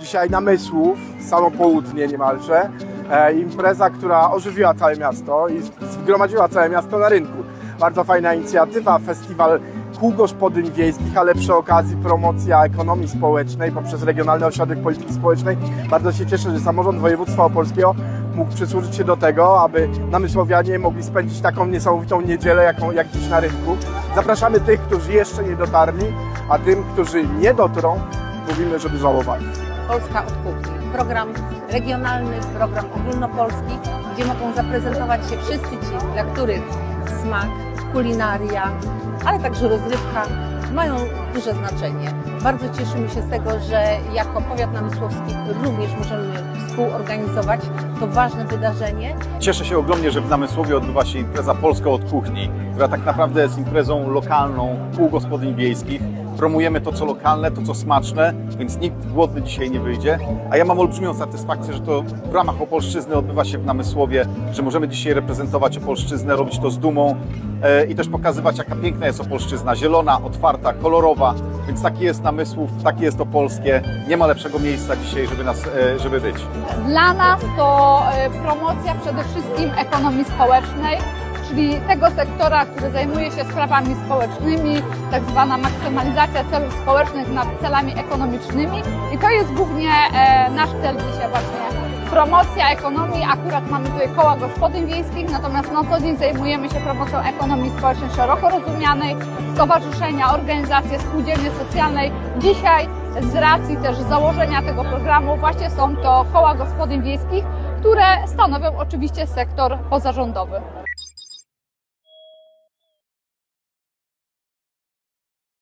Dzisiaj namysłów, samo południe niemalże. E, impreza, która ożywiła całe miasto i zgromadziła całe miasto na rynku. Bardzo fajna inicjatywa, festiwal kół gospodyń wiejskich, ale przy okazji promocja ekonomii społecznej poprzez Regionalny Ośrodek Polityki Społecznej. Bardzo się cieszę, że samorząd województwa opolskiego mógł przysłużyć się do tego, aby namysłowianie mogli spędzić taką niesamowitą niedzielę, jaką, jak dziś na rynku. Zapraszamy tych, którzy jeszcze nie dotarli, a tym, którzy nie dotrą, mówimy, żeby żałowali. Polska od kuchni. Program regionalny, program ogólnopolski, gdzie mogą zaprezentować się wszyscy ci, dla których smak, kulinaria, ale także rozrywka mają duże znaczenie. Bardzo cieszymy się z tego, że jako powiat namysłowski również możemy współorganizować to ważne wydarzenie. Cieszę się ogromnie, że w Namysłowie odbywa się impreza Polska od kuchni, która tak naprawdę jest imprezą lokalną kół gospodyń wiejskich. Promujemy to, co lokalne, to, co smaczne, więc nikt głodny dzisiaj nie wyjdzie. A ja mam olbrzymią satysfakcję, że to w ramach Opolszczyzny odbywa się w Namysłowie, że możemy dzisiaj reprezentować Opolszczyznę, robić to z dumą e, i też pokazywać, jaka piękna jest Opolszczyzna. Zielona, otwarta, kolorowa, więc taki jest Namysłów, takie jest Opolskie. Nie ma lepszego miejsca dzisiaj, żeby, nas, e, żeby być. Dla nas to e, promocja przede wszystkim ekonomii społecznej, czyli tego sektora, który zajmuje się sprawami społecznymi, tak zwana maksymalizacja celów społecznych nad celami ekonomicznymi. I to jest głównie e, nasz cel dzisiaj właśnie. Promocja ekonomii, akurat mamy tutaj koła gospodyń wiejskich, natomiast na co dzień zajmujemy się promocją ekonomii społecznej szeroko rozumianej, stowarzyszenia, organizacje, spółdzielnie socjalnej. Dzisiaj z racji też założenia tego programu właśnie są to koła gospodyń wiejskich, które stanowią oczywiście sektor pozarządowy.